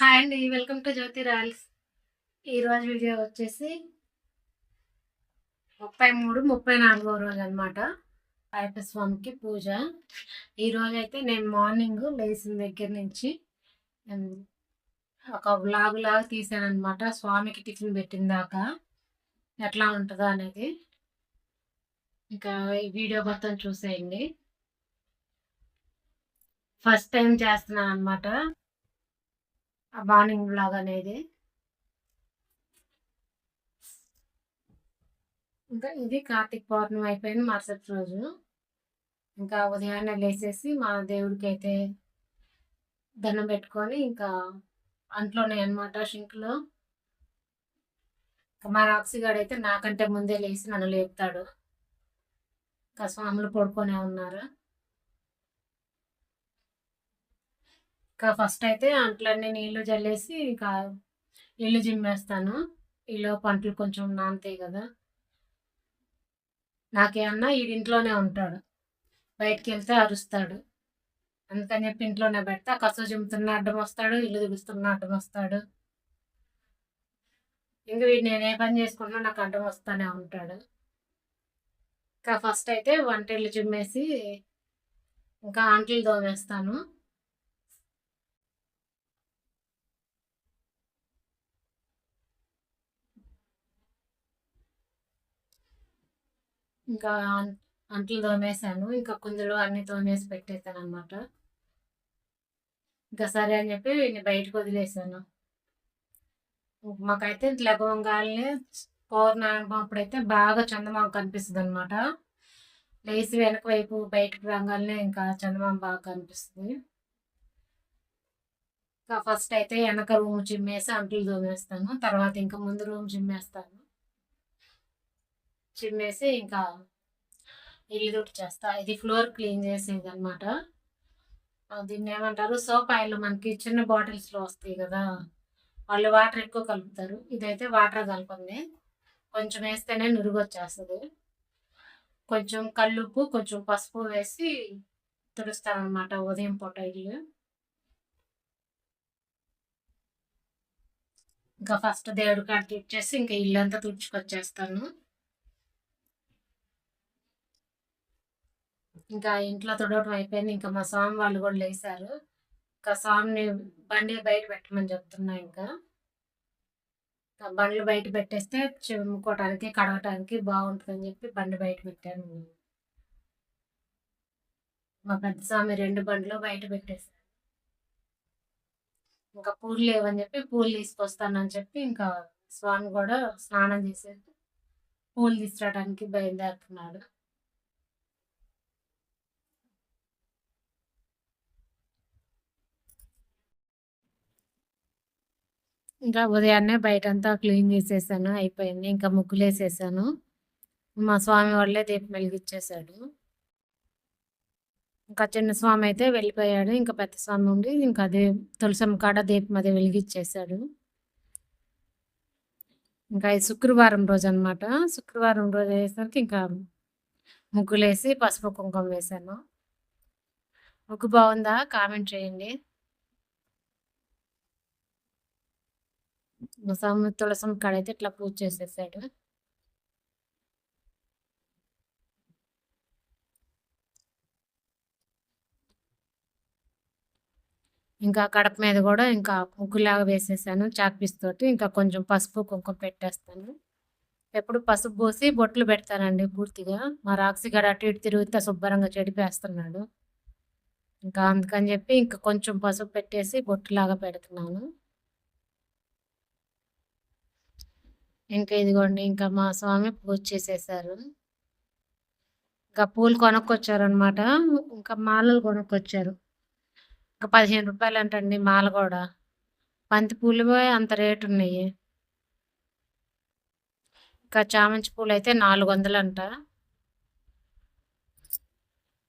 Hi అండి welcome to Jyothi Royals. ఈరోజు video వచ్చేసి ముప్పై మూడు ముప్పై నాలుగో రోజు అనమాట అయ్యప్ప స్వామికి పూజ ఈరోజు అయితే నేను మార్నింగ్ లేచిన దగ్గర నుంచి ఒక వ్లాగ్ లాగా తీసాను అనమాట స్వామికి టిఫిన్ పెట్టిన దాకా ఎట్లా ఉంటుందో అనేది. ఇంకా ఈ వీడియో మొత్తం చూసేయండి. ఫస్ట్ టైం చేస్తున్నాను అనమాట ఆ మార్నింగ్ బ్లాగ్ అనేది. ఇంకా ఇది కార్తీక పౌర్ణమి అయిపోయింది మరుసటి రోజు. ఇంకా ఉదయాన్నే లేచేసి మా దేవుడికి అయితే దండం పెట్టుకొని ఇంకా అంట్లోనే అనమాట షింక్లో. మా రాక్సిగాడు అయితే నాకంటే ముందే లేచి నన్ను లేపుతాడు. ఇంకా స్వాములు పడుకొనే ఉన్నారు. ఫస్ట్ అయితే అంట్లన్నీ నీళ్ళు జల్లేసి ఇంకా ఇల్లు జిమ్మేస్తాను ఈలో పంటలు కొంచెం నానతాయి కదా. నాకేమన్నా ఇంట్లోనే ఉంటాడు. బయటికి వెళ్తే అరుస్తాడు. అందుకని చెప్పి ఇంట్లోనే పెడతా. కసు జిమ్ముతున్న అడ్డం వస్తాడు ఇల్లు దిగుస్తున్న అడ్డం వస్తాడు. ఇంక వీడు నేను ఏ పని చేసుకున్నా నాకు అడ్డం వస్తానే ఉంటాడు. ఇంకా ఫస్ట్ అయితే వంట ఇల్లు జిమ్మేసి ఇంకా అంట్లు తోమేస్తాను. ఇంకా అంట్లు తోమేశాను. ఇంకా కుందులు అన్ని తోమేసి పెట్టేశాను అనమాట ఇంకా సరే అని చెప్పి నేను బయటకు వదిలేసాను మాకైతే లెగవంగానే పౌర్ణమి అప్పుడైతే బాగా చందమామ కనిపిస్తుంది అనమాట లేచి వెనక వైపు బయటకు రాగానే ఇంకా చందమామ బాగా కనిపిస్తుంది. ఇంకా ఫస్ట్ అయితే వెనక రూమ్ చిమ్మేసి అంట్లు తోమేస్తాను. తర్వాత ఇంకా ముందు రూమ్ చిమ్మేస్తాను. చిమ్మేసి ఇంకా ఇల్లు తుడి చేస్తా. ఇది ఫ్లోర్ క్లీన్ చేసేది అనమాట దీన్ని ఏమంటారు? సోప్ ఆయిల్ మనకి చిన్న బాటిల్స్లో వస్తాయి కదా వాళ్ళు వాటర్ ఎక్కువ కలుపుతారు. ఇదైతే వాటర్ కలపండి. కొంచెం వేస్తేనే నురుగు వచ్చేస్తుంది. కొంచెం కల్లుప్పు కొంచెం పసుపు వేసి తుడుస్తామనమాట ఉదయం పూట ఇల్లు. ఇంకా ఫస్ట్ దేవుడి కాడ తుడిచేసి ఇంకా ఇల్లు అంతా తుడుచుకొచ్చేస్తాను. ఇంకా ఇంట్లో తుడవటం అయిపోయింది. ఇంకా మా స్వామి వాళ్ళు కూడా లేచారు ఇంకా స్వామిని బండి బయట పెట్టమని చెప్తున్నా ఇంకా. ఇంకా బండ్లు బయట పెట్టేస్తే చిమ్ముకోవటానికి కడగటానికి బాగుంటుందని చెప్పి బండి బయట పెట్టాను. మా పెద్ద స్వామి రెండు బండ్లు బయట పెట్టేశారు. ఇంకా పూలు లేవని చెప్పి పూలు తీసుకొస్తానని చెప్పి ఇంకా స్వామి కూడా స్నానం చేసేది పూలు తీసుకురావడానికి బయలుదేరుతున్నాడు. ఇంకా ఉదయాన్నే బయటంతా క్లీన్ చేసేసాను అయిపోయింది. ఇంకా ముగ్గులు వేసేసాను మా స్వామి వాళ్ళే దీపం వెలిగించేశాడు. ఇంకా చిన్న స్వామి అయితే వెళ్ళిపోయాడు. ఇంకా పెద్ద స్వామి ఉండి ఇంకా అదే తులసమ్మ కాడ దీపం అది వెలిగించేశాడు. ఇంకా ఇది శుక్రవారం రోజు అనమాట శుక్రవారం రోజు అయ్యేసరికి ఇంకా ముగ్గులేసి పసుపు కుంకుమ వేసాను ముగ్గు బాగుందా? కామెంట్ చేయండి. మా తులసం కాడ అయితే ఇట్లా పూజ చేసేసాడు. ఇంకా కడప మీద కూడా ఇంకా ముగ్గులాగా వేసేసాను చాక్పీస్ తోటి. ఇంకా కొంచెం పసుపు కుంకుమ పెట్టేస్తాను. ఎప్పుడు పసుపు పోసి బొట్లు పెడతానండి పూర్తిగా. మా రాక్సి అటు ఇటు తిరిగితే శుభ్రంగా చెడిపేస్తున్నాడు. ఇంకా అందుకని చెప్పి ఇంకా కొంచెం పసుపు పెట్టేసి బొట్టులాగా పెడుతున్నాను. ఇంకా ఇదిగోండి ఇంకా మా స్వామి పూజ చేసేసారు. ఇంకా పూలు కొనుక్కొచ్చారనమాట ఇంకా మాలలు కొనుక్కొచ్చారు. ఇంకా పదిహేను రూపాయలు అంటండి మాల కూడా. బంతి పూలు అంత రేటు ఉన్నాయి. ఇంకా చామంతి పూలు అయితే నాలుగు వందలు అంట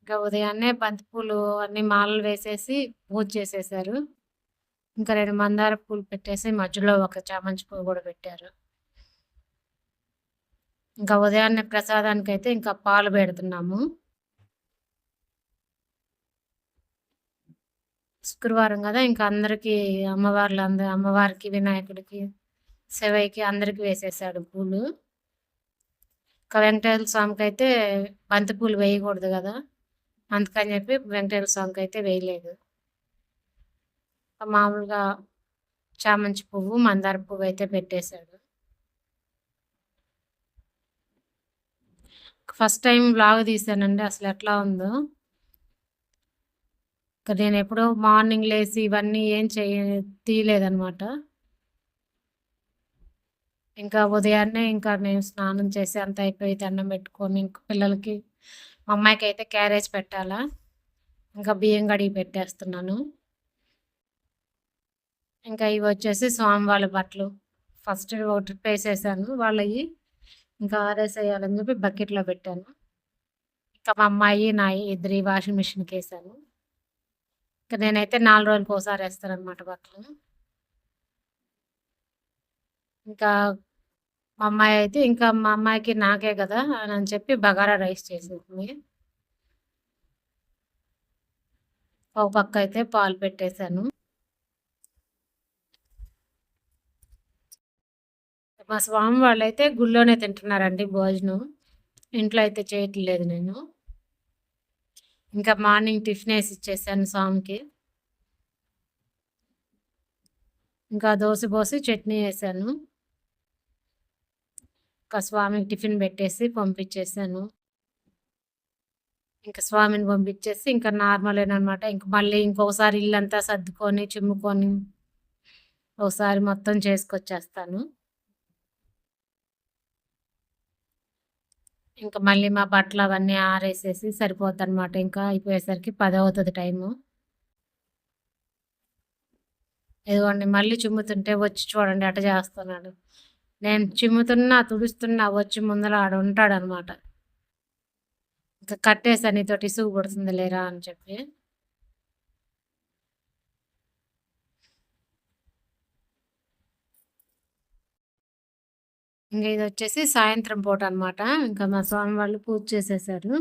ఇంకా ఉదయాన్నే బంతి పూలు అన్ని మాలలు వేసేసి పూజ చేసేసారు. ఇంకా రెండు మందార పూలు పెట్టేసి మధ్యలో ఒక చామంతి పువ్వు కూడా పెట్టారు. ఇంకా ఉదయాన్నే ప్రసాదానికి అయితే ఇంకా పాలు పెడుతున్నాము. శుక్రవారం కదా ఇంకా అందరికీ అమ్మవార్లు అందరు అమ్మవారికి వినాయకుడికి శివయ్యకి అందరికి వేసేసాడు పూలు. ఇంకా వెంకటేశ్వర స్వామికి అయితే బంతి పూలు వేయకూడదు కదా అందుకని చెప్పి వెంకటేశ్వర స్వామికి అయితే వేయలేదు మామూలుగా చామంతి పువ్వు మందార పువ్వు అయితే పెట్టేశాడు. ఫస్ట్ టైం బ్లాగ్ తీసానండి అసలు ఎట్లా ఉందో. నేను ఎప్పుడో మార్నింగ్ లేచి ఇవన్నీ ఏం చేయ తీయలేదనమాట ఇంకా ఉదయాన్నే ఇంకా నేను స్నానం చేసి అంత అయిపోయి దండం పెట్టుకొని ఇంక పిల్లలకి మా అమ్మాయికి అయితే క్యారేజ్ పెట్టాలా. ఇంకా బియ్యం కడిగి పెట్టేస్తున్నాను. ఇంకా ఇవి వచ్చేసి స్వామి వాళ్ళ బట్టలు. ఫస్ట్ ఒక ట్రిప్ వేసేసాను వాళ్ళవి. ఇంకా ఆరేసేయాలని చెప్పి బకెట్లో పెట్టాను. ఇంకా మా అమ్మాయి నా ఇద్దరి వాషింగ్ మిషన్కి వేసాను. ఇంకా నేనైతే నాలుగు రోజులకి ఒకసారి వేస్తాను అనమాట బట్టలు. ఇంకా మా అమ్మాయి అయితే ఇంకా మా అమ్మాయికి నాకే కదా అని చెప్పి బగారా రైస్ చేసేసింది ఒక పక్క అయితే పాలు పెట్టేశాను. మా స్వామి వాళ్ళు అయితే గుళ్ళోనే తింటున్నారండి భోజనం. ఇంట్లో అయితే చేయట్లేదు నేను. ఇంకా మార్నింగ్ టిఫిన్ వేసి ఇచ్చేసాను స్వామికి. ఇంకా దోశ పోసి చట్నీ వేసాను. ఇంకా స్వామికి టిఫిన్ పెట్టేసి పంపించేసాను. ఇంకా స్వామిని పంపించేసి ఇంకా నార్మలేనమాట ఇంక మళ్ళీ ఇంకొకసారి ఇల్లంతా సర్దుకొని చిమ్ముకొని ఒకసారి మొత్తం చేసుకొచ్చేస్తాను. ఇంకా మళ్ళీ మా బట్టలు అవన్నీ ఆరేసేసి సరిపోద్ది అనమాట ఇంకా అయిపోయేసరికి పది అవుతుంది టైము. ఇదిగోండి మళ్ళీ చిమ్ముతుంటే వచ్చి చూడండి అట చేస్తున్నాడు. నేను చిమ్ముతున్నా తుడుస్తున్నా వచ్చి ముందర ఆడ ఉంటాడనమాట ఇంకా కట్టేసా నీతో ఇసుగు పడుతుంది లేరా అని చెప్పి. ఇంకా ఇది వచ్చేసి సాయంత్రం పూట అనమాట ఇంకా మా స్వామి వాళ్ళు పూజ చేసేసారు.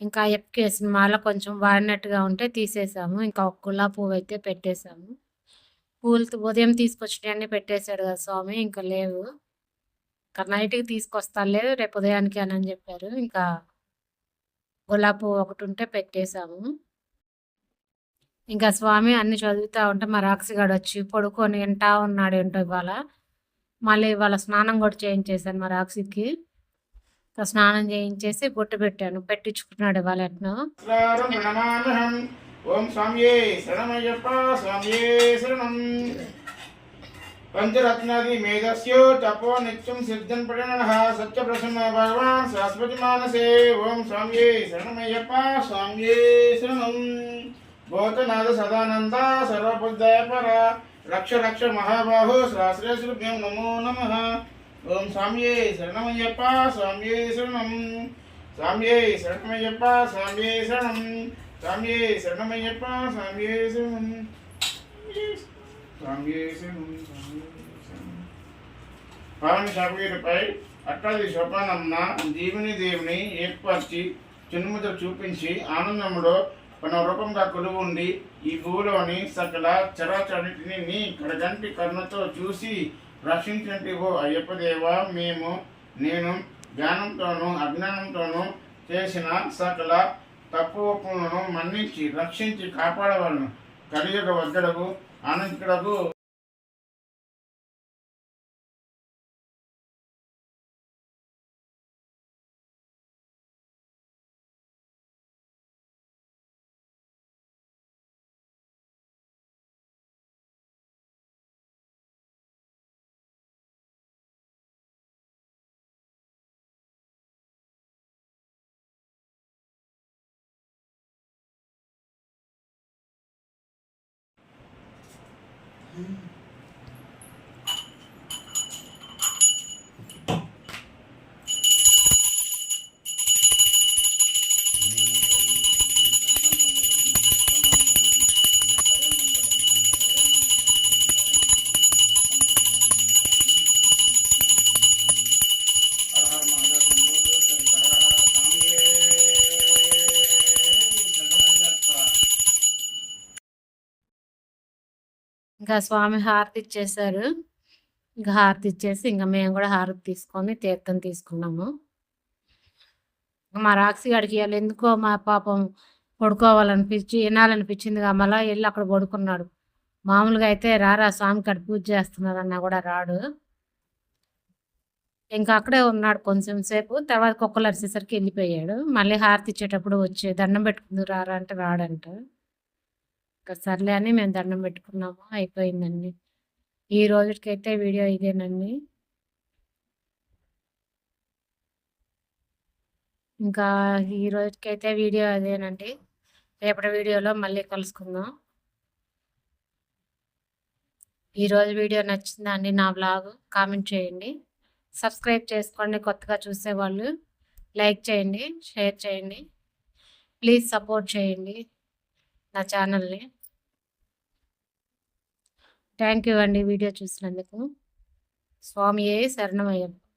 ఇంకా ఎప్పుకేసిన మాల కొంచెం వాడినట్టుగా ఉంటే తీసేసాము. ఇంకా ఒక గులాబీ పువ్వు అయితే పెట్టేశాము పూలతో ఉదయం తీసుకొచ్చినవన్నీ పెట్టేశాడు కదా స్వామి ఇంకా లేవు. ఇంకా నైట్కి తీసుకొస్తా లేదు రేపు ఉదయానికి అని అని చెప్పారు. ఇంకా గులాబీ పువ్వు ఒకటి ఉంటే పెట్టేశాము ఇంకా స్వామి అన్ని చదువుతూ ఉంటే మా రాక్షిగాడు వచ్చి పడుకొని వింటా ఉన్నాడు ఏంటో ఇవాళ. మళ్ళీ వాళ్ళ స్నానం కూడా చేయించేశాను మా రాక్షికి. స్నానం చేయించేసి బొట్టు పెట్టాను పెట్టించుకున్నాడు ఇవాళ ఎట్నో ఓం స్వామియే శరణమయ్యప్ప స్వామియే శరణం. పంచరత్నాది మేధస్యో తపో నిత్యం సిద్ధం పడిన సత్య ప్రసన్న భగవాన్ శాశ్వతి మానసే. ఓం స్వామియే శరణమయ్యప్ప స్వామియే శరణం. భూతనాథ సదానంద సర్వబుద్ధయ పర. రక్ష రక్ష మహాబాహో సహస్రేశ్వరుభ్యం నమో నమ. ఓం స్వామ్యే శరణమయ్యప్ప స్వామ్యే శరణం. స్వామ్యే శరణమయ్యప్ప స్వామ్యే శరణం. స్వామ్యే శరణమయ్యప్ప స్వామ్యే శరణం. స్వామ్యే శరణం పావని శాపగిరిపై అట్టాది శోభానమ్మ దీవుని దేవుని ఏర్పరిచి చిన్ముద్ర చూపించి ఆనందంలో మన రూపంగా కొలువుండి ఈ భూలోని సకల చరాచరిటిని నీ కడగంటి కర్ణతో చూసి రక్షించండి ఓ అయ్యప్ప దేవ మేము నేను జ్ఞానంతోనూ అజ్ఞానంతోనూ చేసిన సకల తప్పు ఒప్పులను మన్నించి రక్షించి కాపాడవలను. కలియుగ వద్దడకు ఆనందకు Uhum. ఇంకా స్వామి హారతి ఇచ్చేసారు ఇంకా హారతి ఇచ్చేసి ఇంకా మేము కూడా హారతి తీసుకొని తీర్థం తీసుకున్నాము. మా రాక్షి గడికి వెళ్ళి ఎందుకో మా పాపం పడుకోవాలనిపించి వినాలనిపించింది మళ్ళీ వెళ్ళి అక్కడ పడుకున్నాడు. మామూలుగా అయితే రారా స్వామి కాడ పూజ చేస్తున్నారన్నా కూడా రాడు. ఇంకా అక్కడే ఉన్నాడు కొంచెం సేపు. తర్వాత కుక్కలు అరిసేసరికి వెళ్ళిపోయాడు. మళ్ళీ హారతి ఇచ్చేటప్పుడు వచ్చి దండం పెట్టుకుంది రారా అంటే రాడంట. ఇంకా సర్లే అని మేము దండం పెట్టుకున్నాము? అయిపోయిందండి. ఈ రోజుకైతే వీడియో ఇదేనండి. ఇంకా ఈ రోజుకైతే వీడియో అదేనండి. రేపటి వీడియోలో మళ్ళీ కలుసుకుందాం. ఈరోజు వీడియో నచ్చిందా అండి నా బ్లాగ్ కామెంట్ చేయండి. సబ్స్క్రైబ్ చేసుకోండి కొత్తగా చూసేవాళ్ళు లైక్ చేయండి షేర్ చేయండి. ప్లీజ్ సపోర్ట్ చేయండి నా ఛానల్ని. థ్యాంక్ యూ అండి వీడియో చూసినందుకు. స్వామియే శరణమయ్యప్ప.